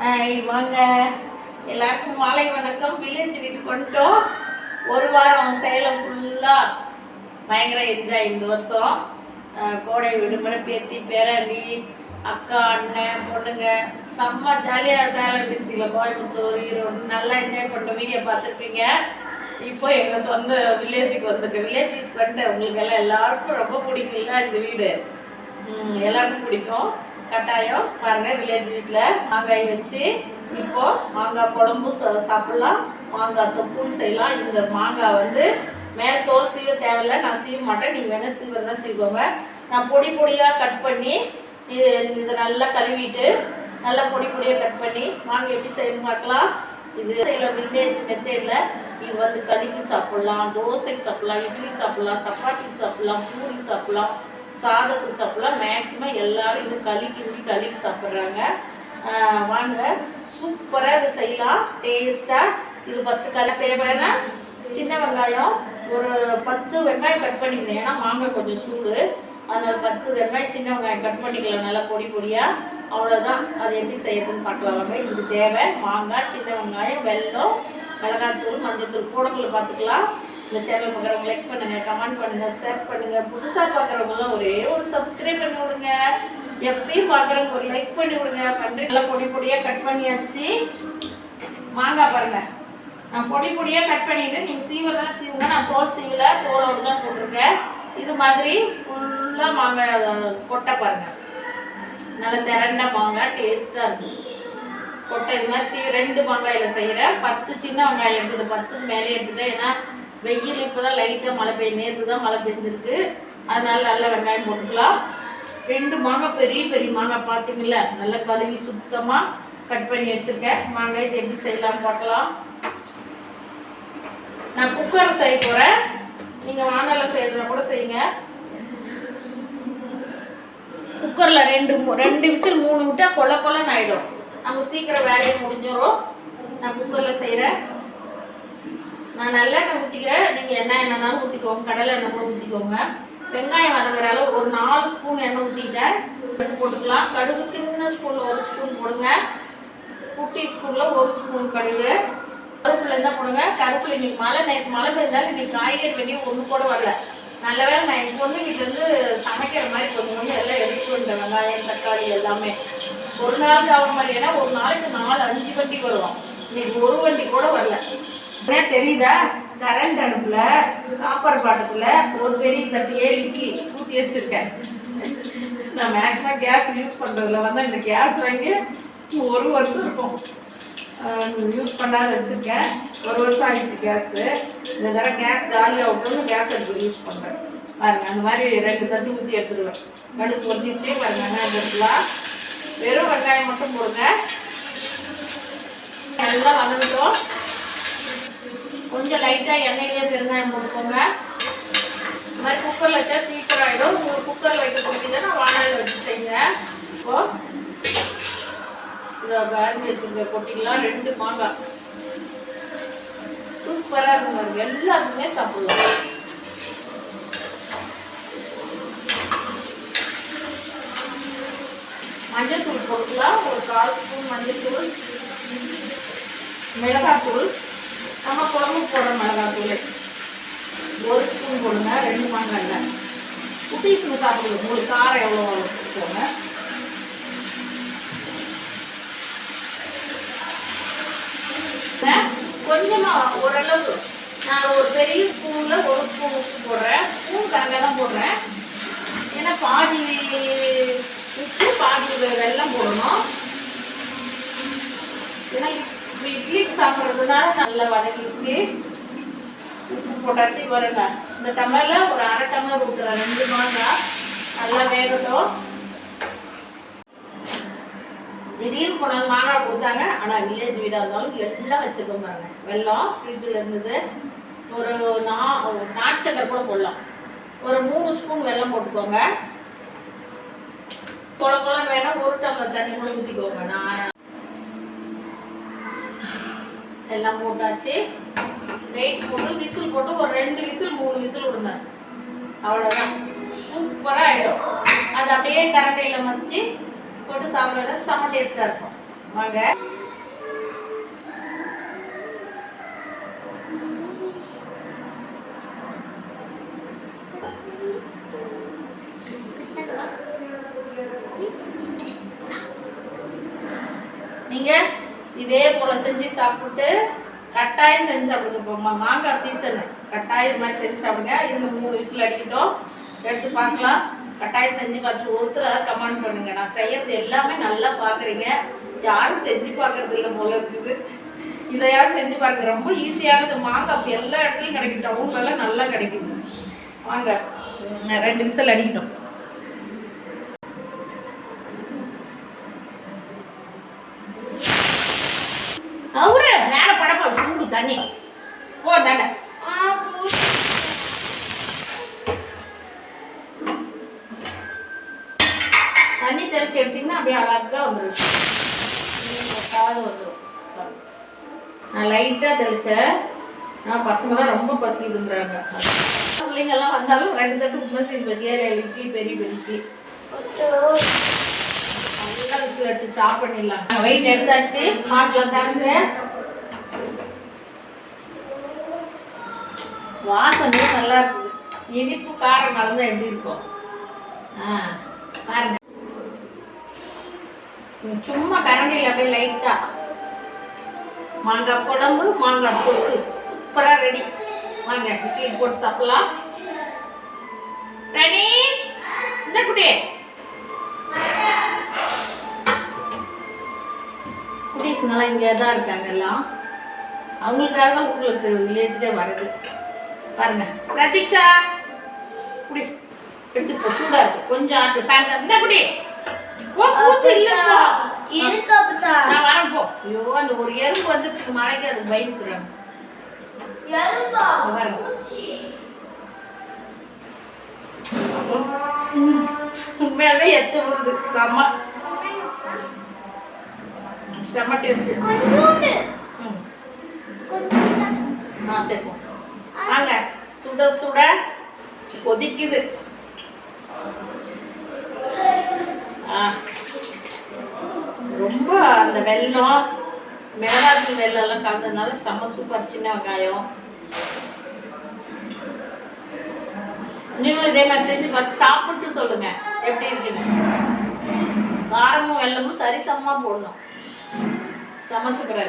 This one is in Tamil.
வாங்க. எல்லாருக்கும் மாலை வணக்கம். வில்லேஜ் வீட்டுக்கு வந்துட்டோம். ஒரு வாரம் சேலம் ஃபுல்லாக பயங்கர என்ஜாய் இந்த வருஷம். கோடை விடுமுறை பேத்தி பேரண்டி அக்கா அண்ணன் பொண்ணுங்க செம்ம ஜாலியாக சேலம் டிஸ்ட்ரிக்டில் கோயம்புத்தூர் ஈரோடு நல்லா என்ஜாய் பண்ணுற வீடியோ பார்த்துருப்பீங்க. இப்போ எங்கள் சொந்த வில்லேஜுக்கு வந்திருக்கேன் வீட்டுக்கு வந்துட்டு உங்களுக்கு எல்லாம் எல்லாருக்கும் ரொம்ப பிடிக்கும்ல இந்த வீடு. எல்லாருக்கும் பிடிக்கும். கட்டாயம் பாருங்க வில்லேஜ் வீட்டில் மாங்காய் வச்சு இப்போ மாங்காய் குழம்பு சா- சாப்பிடலாம். மாங்காய் தொப்புன்னு செய்யலாம். இந்த மாங்காய் வந்து மேலே தோல் சீவ தேவையில்லை. நான் சீவ மாட்டேன். நீங்கள் வேணால் சீவம் தான் சீவுவாங்க. நான் பொடி பொடியாக கட் பண்ணி இது இதை நல்லா கழுவிட்டு நல்லா பொடி பொடியாக கட் பண்ணி மாங்காய் எப்படி செய்யணும் பார்க்கலாம். இது செய்யலாம். வில்லேஜ் மெத்தேடில் இது வந்து களிக்கு சாப்பிடலாம் தோசைக்கு சாப்பிடலாம் இட்லி சாப்பிடலாம் சப்பாத்திக்கு சாப்பிடலாம் பூரிக்கு சாப்பிடலாம். சாதத்துக்கு சாப்பிடலாம். மேக்ஸிமம் எல்லோரும் இன்னும் களி கிண்டி களிக்கு சாப்பிட்றாங்க. வாங்க. சூப்பராக இதை செய்யலாம். டேஸ்ட்டாக இது ஃபஸ்ட்டு களி தேவைன்னா சின்ன வெங்காயம். ஒரு பத்து வெங்காயம் கட் பண்ணிக்கணும். ஏன்னா மாங்காய் கொஞ்சம் சூடு. அதனால் பத்து வெங்காயம் சின்ன வெங்காயம் கட் பண்ணிக்கலாம். நல்லா பொடி பொடியாக அவ்வளோதான் அது எப்படி செய்யறதுன்னு பார்க்கலாம். இது இதுக்கு தேவை மாங்காய் சின்ன வெங்காயம் வெல்லம் மிளகாத்தூள் மஞ்சத்தூள். கூடக்குள்ள பார்த்துக்கலாம். இந்த சேனல் பார்க்குறவங்க லைக் பண்ணுங்க கமெண்ட் பண்ணுங்க ஷேர் பண்ணுங்க. புதுசாக பார்க்குறவங்களாம் ஒரே ஒரு சப்ஸ்கிரைப் பண்ணி விடுங்க எப்பயும் பார்க்குறவங்க ஒரு லைக் பண்ணி விடுங்க பண்ணி நல்லா பொடி பொடியாக கட் பண்ணியாச்சு. மாங்காய் பாருங்க. நான் பொடி பொடியாக கட் பண்ணிட்டு நீங்கள் தான் சீவுங்க. நான் தோல் சீவல தோலோடு தான் போட்டிருக்கேன். இது மாதிரி ஃபுல்லாக மாங்காய் கொட்டை பாருங்க. நல்லா திரண்ட மாங்காய் டேஸ்ட்டாக இருக்கும். கொட்டை இது மாதிரி சீ ரெண்டு மாங்காயில் செய்கிறேன் பத்து சின்ன வெங்காயம் எடுத்துகிட்டு பத்துக்கு மேலே எடுத்துகிட்டேன் ஏன்னா வெயில் இப்போ தான் லைட்டாக மழை பெய்ய நேற்று தான் மழை பெஞ்சிருக்கு. அதனால நல்லா வெங்காயம் போட்டுக்கலாம். ரெண்டு மாங்காய் பெரிய பெரிய மாங்காய் பார்த்தீங்களா நல்லா கழுவி சுத்தமாக கட் பண்ணி வச்சுருக்கேன். மாங்காய் இது எப்படி செய்யலாம்னு பார்க்கலாம் நான் குக்கரில் செய்ய போகிறேன் நீங்கள் வானலில் செய்யறதுனா கூட செய்யுங்க. குக்கரில் ரெண்டு மூ- ரெண்டு விசில் மூணு விட்டால் கொல கொலன்னு ஆகிடும் நம்ம சீக்கிரம் வேலையை முடிஞ்சிடும் நான் குக்கரில் செய்கிறேன் நான் நல்லெண்ணெய் ஊற்றிக்கிறேன் நீங்கள் எண்ணெய் எண்ணெய்னாலும் ஊற்றிக்கோங்க கடலை எண்ணெய் கூட ஊற்றிக்கோங்க வெங்காயம் வதங்குற அளவு ஒரு நாலு ஸ்பூன் எண்ணெய் ஊற்றிட்டேன் போட்டுக்கலாம். கடுகு சின்ன ஸ்பூனில் ஒரு ஸ்பூன் போடுங்க. குட்டி ஸ்பூனில் ஒரு ஸ்பூன் கடுகு. கருப்பில் என்ன போடுங்க. கருப்பில் இன்னைக்கு மழை நேற்று மழை பெய்தாலும் இன்னைக்கு காய்கறி வெளியே ஒன்று கூட வரல. நல்ல வேளை நான் என் பொண்ணு வீட்டிலேருந்து சமைக்கிற மாதிரி கொஞ்சம் கொஞ்சம் எல்லாம் எடுத்து வந்துட்டேன். வெங்காயம் தக்காளி எல்லாமே. ஒரு நாளுக்கு ஆகிற மாதிரி ஏன்னா ஒரு நாளைக்கு நாலு அஞ்சு வண்டி வருவோம் இன்னைக்கு ஒரு வண்டி கூட வரல. ஏன் தெரியுதா? கரண்ட் அடுப்புல காப்பர் பாட்டத்துல ஒரு பெரிய தட்டியே இட்லி ஊற்றி வச்சிருக்கேன். நான் மேக்ஸிமம் கேஸ் யூஸ் பண்றதுல வந்து இந்த கேஸ் வாங்கி ஒரு வருஷம் இருக்கும். யூஸ் பண்ணாத வச்சிருக்கேன். ஒரு வருஷம் ஆயிடுச்சு கேஸு இந்த தடவை கேஸ் காலி ஆகட்டும் கேஸ் அடுப்பு யூஸ் பண்ணுறேன் பாருங்க அந்த மாதிரி ரெண்டு தட்டு ஊற்றி எடுத்துருவேன். நடுக்கு ஒரு நிச்சயம் பாருங்க வெங்காயம் எடுத்துலாம் வெறும் வெங்காயம் மட்டும் போடுங்க. நல்லா வளர்ந்துட்டோம் கொஞ்சம் லைட்டாக எண்ணெயிலே பெருங்காயம் போட்டுக்கோங்க இந்த மாதிரி குக்கரில் வச்சா சீக்கிரம் ஆகிடும் உங்களுக்கு குக்கரில் வைக்க பிடிக்குதுன்னா வாழை வச்சு செய்யுங்க. இப்போ இந்த காய்ச்சி வச்சுருக்க கொட்டிக்கலாம் ரெண்டு மாங்காய். சூப்பராக இருக்கும் எல்லாருக்குமே சாப்பிடுவோம் மஞ்சள் தூள் போட்டுக்கலாம். ஒரு கால் ஸ்பூன் மஞ்சள் தூள் மிளகாத்தூள் நம்ம குழம்பு போடுற மிளகாத்தூள். ஒரு ஸ்பூன் போடுங்க ரெண்டு மாங்காய்ல குட்டீஸுங்க சாப்பிடுங்க. உங்களுக்கு காரம் எவ்வளோ போங்க கொஞ்சமாக ஓரளவு நான் ஒரு பெரிய ஸ்பூனில் ஒரு ஸ்பூன் உப்பு போடுறேன் ஸ்பூன் கணக்காக தான் போடுறேன் ஏன்னா பாதி உப்பு பாதி வெ- வெல்லம் போடணும் ஏன்னா இப்ப இட்லிக்கு சாப்பிட்றதுனால நல்லா வதக்கிச்சு உப்பு போட்டாச்சு வருங்க இந்த டம்ளரில் ஒரு அரை டம்ளர் ஊற்றுறேன் ரெண்டு மாங்காய் நல்லா வேகட்டும். திடீர்னு கொண்டாந்து மாங்காய் கொடுத்தாங்க ஆனால் வில்லேஜ் வீடாக இருந்தாலும் எல்லாம் வச்சிருக்கோம் பாருங்க. வெல்லம் ஃப்ரிட்ஜில் இருந்தது. ஒரு நா ஒரு நாட்டு சக்கரை கூட போடலாம். ஒரு மூணு ஸ்பூன் வெல்லம் போட்டுக்கோங்க. கொல கொலன்னு வேணால் ஒரு டம்ளர் தண்ணி கூட ஊற்றிக்கோங்க நான் எல்லாம் போட்டாச்சு. வெயிட் போட்டு விசில் போட்டு ஒரு ரெண்டு விசில் மூணு விசில் விடுங்க அவ்வளோதான் சூப்பராக ஆகிடும் அது அப்படியே கரண்டையில் மசிச்சு போட்டு சாப்பிட்றது செம்ம டேஸ்ட்டாக இருக்கும். வாங்க. இதே போல செஞ்சு சாப்பிட்டு கட்டாயம் செஞ்சு சாப்பிடுங்க. இப்போ மாங்காய் சீசனு கட்டாயம் இது மாதிரி செஞ்சு சாப்பிடுங்க. இந்த மூணு விசில் அடிக்கட்டும். எடுத்து பார்க்கலாம். கட்டாயம் செஞ்சு பார்த்து ஒருத்தர் அதை கமெண்ட் பண்ணுங்க. நான் செய்யறது எல்லாமே நல்லா பார்க்குறீங்க. யாரும் செஞ்சு பார்க்கறது இல்லை போல இருக்குது. இதை யாரும் செஞ்சு பார்க்க ரொம்ப ஈஸியானது மாங்காய். எல்லா இடத்துலையும் கிடைக்கிட்டோம். அவங்களெல்லாம் நல்லா கிடைக்குது. வாங்க. ரெண்டு விசில் அடிக்கட்டும் அவரு மேல படப்பா சூடு தண்ணி. போ தண்ட. தண்ணி தெளிச்சு எடுத்தீங்கன்னா அப்படியே அழகா வந்துடும் காது வந்துடும் நான் லைட்டாக தெளித்தேன் நான் பசங்களாம் ரொம்ப பசிக்குதுங்கிறாங்க பிள்ளைங்கெல்லாம் வந்தாலும் ரெண்டு தட்டு உப்புமா செய்ய ஏழு ஏழு இட்லி பெரிய பெரிய இட்லி நல்லா விசில் வச்சு சாப் பண்ணிடலாம். வெயிட் எடுத்தாச்சு. மாட்டில் திறந்து வாசனையும் நல்லா இருக்குது. இனிப்பு காரம் கலந்தால் எப்படி இருக்கும்? ஆ பாருங்க. சும்மா கரண்டியில் அப்படியே லைட்டாக மாங்காய் குழம்பு மாங்காய் தொக்கு. சூப்பராக ரெடி. வாங்க இட்லி போட்டு சாப்பிடலாம். ரெடி? இந்த குட்டி குட்டீஸுங்கெல்லாம் இங்கே தான் இருக்காங்க எல்லாம். அவங்களுக்காக தான் உங்களுக்கு வில்லேஜ்க்கே வருது பாருங்க. பிரதீக்ஷா குடி. எடுத்து போ சூடா இருக்கு. கொஞ்சம் ஆட்டு பேண்ட் இந்த குடி. போ பூச்சி இல்லப்பா இருக்கு அப்பதான் நான் வரேன் போ. ஐயோ அந்த ஒரு எறும்பு வந்துச்சு மழைக்கு அது பயந்துக்கிறாங்க. எறும்பா? பாருங்க. உண்மையாவே எச்சம் வருது. செம்ம செம்ம டேஸ்ட் கொஞ்சோண்டு. ஆ சரி போ. வாங்க. சுட சுட கொதிக்குது. ஆ. ரொம்ப அந்த வெல்லம் மிளகாத்தூள் வெல்லம் எல்லாம் கலந்ததுனால செம்ம சூப்பர் சின்ன வெங்காயம். நீங்களும் இதே மாதிரி செஞ்சு பார்த்து சாப்பிட்டு சொல்லுங்க. எப்படி இருக்குது காரமும் வெல்லமும் சரிசமமாக போடணும். செம்ம சூப்பராக